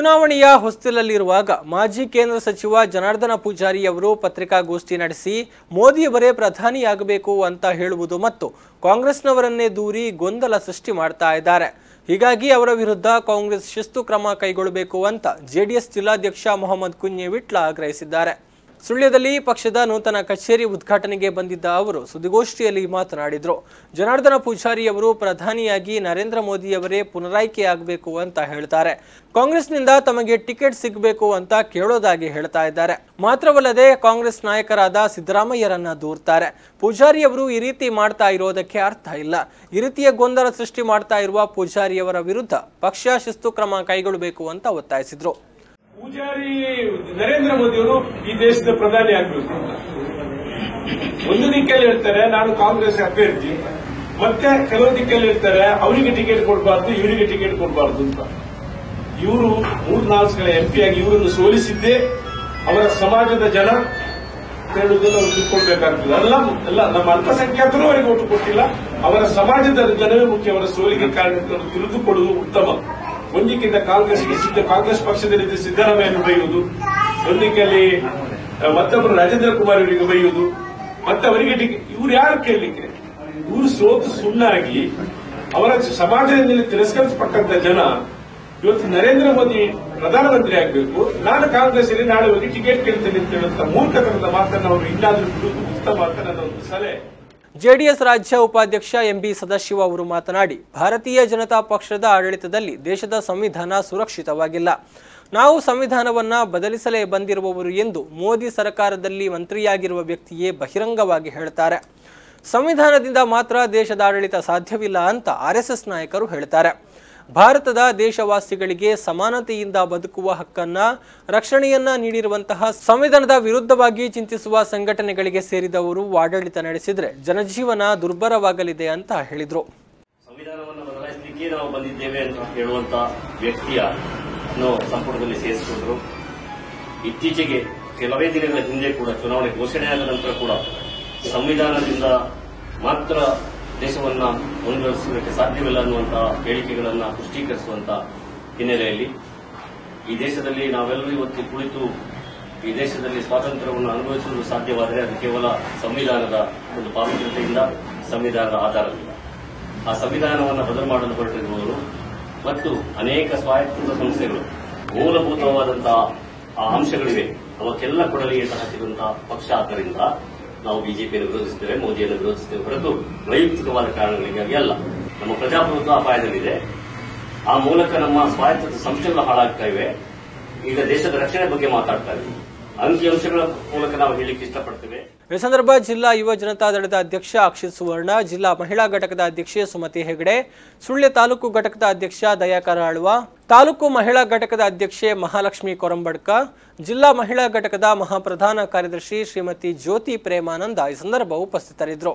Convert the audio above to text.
ಚುನಾವಣೆಯ ಹೊಸ್ತಿಲಲ್ಲಿರುವಾಗ ಮಾಜಿ ಕೇಂದ್ರ ಸಚಿವ ಜನಾರ್ದನ ಪೂಜಾರಿ ಅವರು ಪತ್ರಿಕಾಗೋಷ್ಠಿ ನಡೆಸಿ ಮೋದಿಯವರೇ ಪ್ರಧಾನಿಯಾಗಬೇಕು ಅಂತ ಹೇಳುವುದು ಮತ್ತು. ಕಾಂಗ್ರೆಸ್ನವರನ್ನೇ ದೂರಿ ಗೊಂದಲ ಸೃಷ್ಟಿ ಮಾಡ್ತಾ ಇದ್ದಾರೆ. ಹೀಗಾಗಿ ಅವರ ವಿರುದ್ಧ ಕಾಂಗ್ರೆಸ್ ಶಿಸ್ತು ಕ್ರಮ ಕೈಗೊಳ್ಳಬೇಕು ಅಂತ ಜೆಡಿಎಸ್ ಜಿಲ್ಲಾಧ್ಯಕ್ಷ ಮೊಹಮ್ಮದ್ ಕುಂಜೆ ವಿಟ್ಲ ಆಗ್ರಹಿಸಿದ್ದಾರೆ. ಸುಳ್ಯದಲ್ಲಿ ಪಕ್ಷದ ನೂತನ ಕಚೇರಿ ಉದ್ಘಾಟನೆಗೆ ಬಂದಿದ್ದ ಅವರು ಸುದ್ದಿಗೋಷ್ಠಿಯಲ್ಲಿ ಮಾತನಾಡಿದರು. ಜನಾರ್ದನ ಪೂಜಾರಿ ಅವರು ಪ್ರಧಾನಿಯಾಗಿ ನರೇಂದ್ರ ಮೋದಿಯವರೇ ಪುನರಾಯ್ಕೆಯಾಗಬೇಕು ಅಂತ ಹೇಳ್ತಾರೆ. ಕಾಂಗ್ರೆಸ್ನಿಂದ ತಮಗೆ ಟಿಕೆಟ್ ಸಿಗಬೇಕು ಅಂತ ಕೇಳೋದಾಗಿ ಹೇಳ್ತಾ ಇದ್ದಾರೆ. ಮಾತ್ರವಲ್ಲದೆ ಕಾಂಗ್ರೆಸ್ ನಾಯಕರಾದ ಸಿದ್ದರಾಮಯ್ಯರನ್ನ ದೂರ್ತಾರೆ. ಪೂಜಾರಿ ಅವರು ಈ ರೀತಿ ಮಾಡ್ತಾ ಇರೋದಕ್ಕೆ ಅರ್ಥ ಇಲ್ಲ. ಈ ರೀತಿಯ ಗೊಂದಲ ಸೃಷ್ಟಿ ಮಾಡ್ತಾ ಇರುವ ಪೂಜಾರಿಯವರ ವಿರುದ್ಧ ಪಕ್ಷ ಶಿಸ್ತು ಕ್ರಮ ಕೈಗೊಳ್ಳಬೇಕು ಅಂತ ಒತ್ತಾಯಿಸಿದ್ರು. ಪೂಜಾರಿ ನರೇಂದ್ರ ಮೋದಿ ಅವರು ಈ ದೇಶದ ಪ್ರಧಾನಿ ಆಗ್ಬೇಕು ಒಂದು ದಿಕ್ಕಲ್ಲಿ ಹೇಳ್ತಾರೆ, ನಾನು ಕಾಂಗ್ರೆಸ್ ಅಭ್ಯರ್ಥಿ ಮತ್ತೆ ಕೆಲವು ದಿಕ್ಕಲ್ಲಿ ಹೇಳ್ತಾರೆ, ಅವರಿಗೆ ಟಿಕೆಟ್ ಕೊಡಬಾರ್ದು, ಇವರಿಗೆ ಟಿಕೆಟ್ ಕೊಡಬಾರ್ದು ಅಂತ. ಇವರು ಮೂರ್ನಾಲ್ಕು ಸಲ ಆಗಿ ಇವರನ್ನು ಸೋಲಿಸಿದ್ದೇ ಅವರ ಸಮಾಜದ ಜನ ಹೇಳುವುದನ್ನು ಅವರು ತಿಳ್ಕೊಳ್ಬೇಕಾಗ್ತದೆ. ಅಲ್ಲ ಅಲ್ಲ, ನಮ್ಮ ಅಲ್ಪಸಂಖ್ಯಾತರು ಅವರಿಗೆ ಓಟು ಕೊಟ್ಟಿಲ್ಲ, ಅವರ ಸಮಾಜದ ಜನವೇ ಮುಖ್ಯ, ಅವರ ಸೋಲಿಗೆ ಕಾರಣ ತಿಳಿದುಕೊಳ್ಳುವುದು ಉತ್ತಮ. ಒಂದಿಕ್ಕಿಂತ ಕಾಂಗ್ರೆಸ್ಗೆ ಸಿದ್ಧ ಕಾಂಗ್ರೆಸ್ ಪಕ್ಷದಲ್ಲಿ ಸಿದ್ದರಾಮಯ್ಯನು ಬೈಯುವುದು, ಒಂದಿಕ್ಕಲ್ಲಿ ಮತ್ತೊಬ್ಬರು ರಾಜೇಂದ್ರ ಕುಮಾರ್ ಇವರಿಗೆ ಬೈಯುವುದು ಮತ್ತೆ ಅವರಿಗೆ ಇವ್ರು ಯಾರು ಕೇಳಲಿಕ್ಕೆ? ಇವರು ಸೋತು ಸುಣ್ಣಾಗಿ ಅವರ ಸಮಾಜದಲ್ಲಿ ತಿರಸ್ಕರಿಸಪಟ್ಟಂತ ಜನ ಇವತ್ತು ನರೇಂದ್ರ ಮೋದಿ ಪ್ರಧಾನಮಂತ್ರಿ ಆಗಬೇಕು. ನಾನು ಕಾಂಗ್ರೆಸ್ ಅಲ್ಲಿ ನಾಳೆ ಹೋಗಿ ಟಿಕೆಟ್ ಕೇಳ್ತೇನೆ ಅಂತ ಹೇಳುವಂತ ಮೂರ್ಖತನದ ಮಾತನ್ನು ಅವರು ಇನ್ನಾದ್ರೂ ಬಿಡುವುದು ಉತ್ತಮ ಅಂತ ನನ್ನ ಒಂದು ಸಲಹೆ. ಜೆಡಿಎಸ್ ರಾಜ್ಯ ಉಪಾಧ್ಯಕ್ಷ ಎಂಬಿ ಸದಾಶಿವ ಅವರು ಮಾತನಾಡಿ, ಭಾರತೀಯ ಜನತಾ ಪಕ್ಷದ ಆಡಳಿತದಲ್ಲಿ ದೇಶದ ಸಂವಿಧಾನ ಸುರಕ್ಷಿತವಾಗಿಲ್ಲ. ನಾವು ಸಂವಿಧಾನವನ್ನ ಬದಲಿಸಲೇ ಬಂದಿರುವವರು ಎಂದು ಮೋದಿ ಸರ್ಕಾರದಲ್ಲಿ ಮಂತ್ರಿಯಾಗಿರುವ ವ್ಯಕ್ತಿಯೇ ಬಹಿರಂಗವಾಗಿ ಹೇಳ್ತಾರೆ. ಸಂವಿಧಾನದಿಂದ ಮಾತ್ರ ದೇಶದ ಆಡಳಿತ ಸಾಧ್ಯವಿಲ್ಲ ಅಂತ ಆರ್ಎಸ್ಎಸ್ ನಾಯಕರು ಹೇಳ್ತಾರೆ. ಭಾರತದ ದೇಶವಾಸಿಗಳಿಗೆ ಸಮಾನತೆಯಿಂದ ಬದುಕುವ ಹಕ್ಕನ್ನ, ರಕ್ಷಣೆಯನ್ನ ನೀಡಿರುವಂತಹ ಸಂವಿಧಾನದ ವಿರುದ್ಧವಾಗಿ ಚಿಂತಿಸುವ ಸಂಘಟನೆಗಳಿಗೆ ಸೇರಿದವರು ಆಡಳಿತ ನಡೆಸಿದ್ರೆ ಜನಜೀವನ ದುರ್ಬರವಾಗಲಿದೆ ಅಂತ ಹೇಳಿದ್ರು. ಸಂವಿಧಾನವನ್ನು ಬದಲಾಯಿಸಲಿಕ್ಕೆ ನಾವು ಬಂದಿದ್ದೇವೆ ಅಂತ ಹೇಳುವಂತ ವ್ಯಕ್ತಿಯ ಸಂಪುಟದಲ್ಲಿ ಸೇರಿಸಿಕೊಂಡ್ರು. ಇತ್ತೀಚೆಗೆ ಕೆಲವೇ ದಿನಗಳ ಹಿಂದೆ ಕೂಡ, ಚುನಾವಣೆ ಘೋಷಣೆಯಾದ ನಂತರ ಕೂಡ ಸಂವಿಧಾನದಿಂದ ಮಾತ್ರ ದೇಶವನ್ನ ಮುಂದುವರಿಸುವುದಕ್ಕೆ ಸಾಧ್ಯವಿಲ್ಲ ಅನ್ನುವಂತಹ ಹೇಳಿಕೆಗಳನ್ನು ಪುಷ್ಟೀಕರಿಸುವಂಥ ಹಿನ್ನೆಲೆಯಲ್ಲಿ ಈ ದೇಶದಲ್ಲಿ ನಾವೆಲ್ಲರೂ ಇವತ್ತು ಕುಳಿತು ಈ ದೇಶದಲ್ಲಿ ಸ್ವಾತಂತ್ರ್ಯವನ್ನು ಅನುಭವಿಸುವುದು ಸಾಧ್ಯವಾದರೆ ಅದು ಕೇವಲ ಸಂವಿಧಾನದ ಒಂದು ಪಾವಿತ್ರ್ಯತೆಯಿಂದ ಸಂವಿಧಾನದ ಆಧಾರದಿಂದ. ಆ ಸಂವಿಧಾನವನ್ನು ಬದಲು ಮಾಡಲು ಹೊರಟಿರುವವರು ಮತ್ತು ಅನೇಕ ಸ್ವಾಯತ್ತ ಸಂಸ್ಥೆಗಳು, ಮೂಲಭೂತವಾದಂತಹ ಆ ಅಂಶಗಳಿವೆ. ಅವಕ್ಕೆಲ್ಲ ಕೊಡಲಿಗೆ ಹಾಕಿರುವಂತಹ ಪಕ್ಷ ಆದ್ದರಿಂದ ನಾವು ಬಿಜೆಪಿಯನ್ನು ವಿರೋಧಿಸುತ್ತೇವೆ, ಮೋದಿಯನ್ನು ವಿರೋಧಿಸುತ್ತೇವೆ ಹೊರತು ವೈಯಕ್ತಿಕವಾದ ಕಾರಣಗಳಿಗಾಗಿ ಅಲ್ಲ. ನಮ್ಮ ಪ್ರಜಾಪ್ರಭುತ್ವ ಅಪಾಯದಲ್ಲಿದೆ. ಆ ಮೂಲಕ ನಮ್ಮ ಸ್ವಾಯತ್ತ ಸಂಸ್ಥೆಗಳು ಹಾಳಾಗ್ತಾ ಇವೆ. ಈಗ ದೇಶದ ರಕ್ಷಣೆ ಬಗ್ಗೆ ಮಾತಾಡ್ತಾ ಇದ್ದೀವಿ. ಅಂಕಿಅಂಶಗಳ ಮೂಲಕ ನಾವು ಈ ಸಂದರ್ಭ ಜಿಲ್ಲಾ ಯುವ ಜನತಾ ದಳದ ಅಧ್ಯಕ್ಷ ಅಕ್ಷಿತ್ ಸುವರ್ಣ, ಜಿಲ್ಲಾ ಮಹಿಳಾ ಘಟಕದ ಅಧ್ಯಕ್ಷೆ ಸುಮತಿ ಹೆಗಡೆ, ಸುಳ್ಯ ತಾಲೂಕು ಘಟಕದ ಅಧ್ಯಕ್ಷ ದಯಾಕರ ಆಳ್ವ ತಾಲೂಕು ಮಹಿಳಾ ಘಟಕದ ಅಧ್ಯಕ್ಷೆ ಮಹಾಲಕ್ಷ್ಮಿ ಕೊರಂಬಡ್ಕ, ಜಿಲ್ಲಾ ಮಹಿಳಾ ಘಟಕದ ಮಹಾಪ್ರಧಾನ ಕಾರ್ಯದರ್ಶಿ ಶ್ರೀಮತಿ ಜ್ಯೋತಿ ಪ್ರೇಮಾನಂದ ಈ ಸಂದರ್ಭ ಉಪಸ್ಥಿತರಿದ್ದರು.